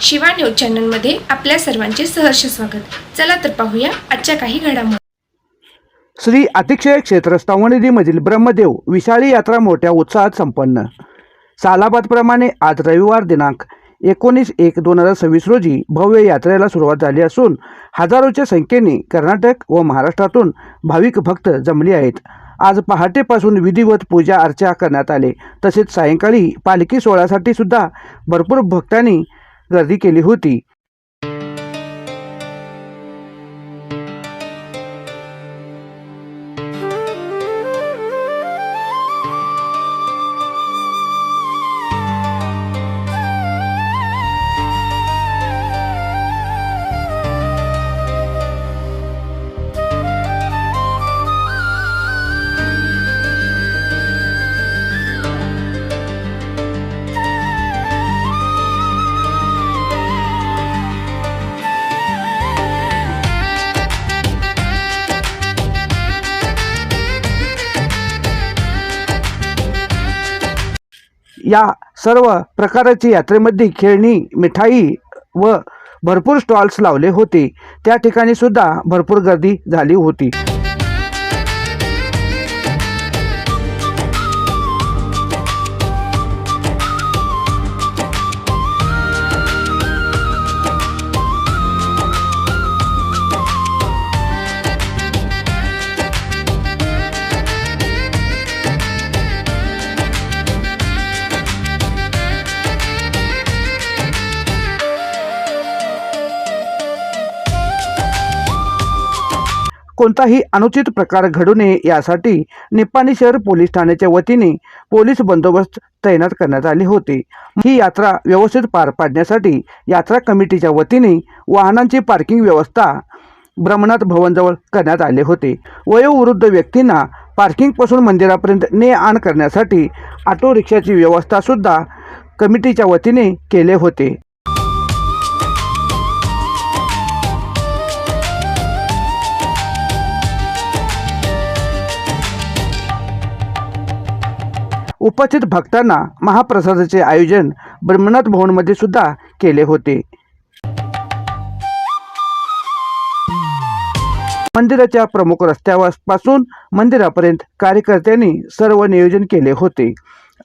Shiva news चॅनलमध्ये आपल्या सर्वांचे सहर्ष स्वागत. चला तर पाहूया आजच्या काही घडामोडी श्री अतिक्षय क्षेत्र स्तवनिधीमधील ब्रह्मदेव विशाळी यात्रा मोठ्या उत्साहात संपन्न. सालाबादप्रमाणे आज रविवार दिनांक एकोणीस एक दोन हजार सव्वीस रोजी भव्य यात्रेला सुरुवात झाली असून हजारोच्या संख्येने कर्नाटक व महाराष्ट्रातून भाविक भक्त जमले आहेत. आज पहाटेपासून विधिवत पूजा अर्चा करण्यात आले. तसेच सायंकाळी पालखी सोहळ्यासाठी सुद्धा भरपूर भक्तांनी गर्दी केली होती. या सर्व प्रकारची यात्रेमध्ये खेळणी मिठाई व भरपूर स्टॉल्स लावले होते. त्या ठिकाणी सुद्धा भरपूर गर्दी झाली होती. कोणताही अनुचित प्रकार घडू नये यासाठी निप्पाणी शहर पोलीस ठाण्याच्या वतीने पोलीस बंदोबस्त तैनात करण्यात आले होते. ही यात्रा व्यवस्थित पार पाडण्यासाठी यात्रा कमिटीच्या वतीने वाहनांची पार्किंग व्यवस्था भ्रमणाथ भवनजवळ करण्यात आले होते. वयोवृद्ध व्यक्तींना पार्किंगपासून मंदिरापर्यंत ने आण करण्यासाठी ऑटो रिक्षाची व्यवस्था सुद्धा कमिटीच्या वतीने केले होते. उपस्थित भक्तांना महाप्रसादाचे आयोजन ब्रह्मनाथ भवनमध्ये सुद्धा केले होते. मंदिराच्या प्रमुख रस्त्यापासून मंदिरापर्यंत कार्यकर्त्यांनी सर्व नियोजन केले होते.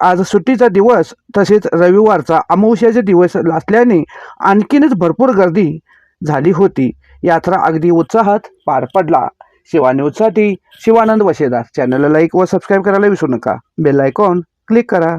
आज सुट्टीचा दिवस तसेच रविवारचा अमावस्याचे दिवस असल्याने आणखीनच भरपूर गर्दी झाली होती. यात्रा अगदी उत्साहात पार पडला. शिवा न्यूजसाठी शिवानंद वशेदार. चॅनलला लाईक व सबस्क्राईब करायला विसरू नका. बेल आयकॉन क्लिक करा.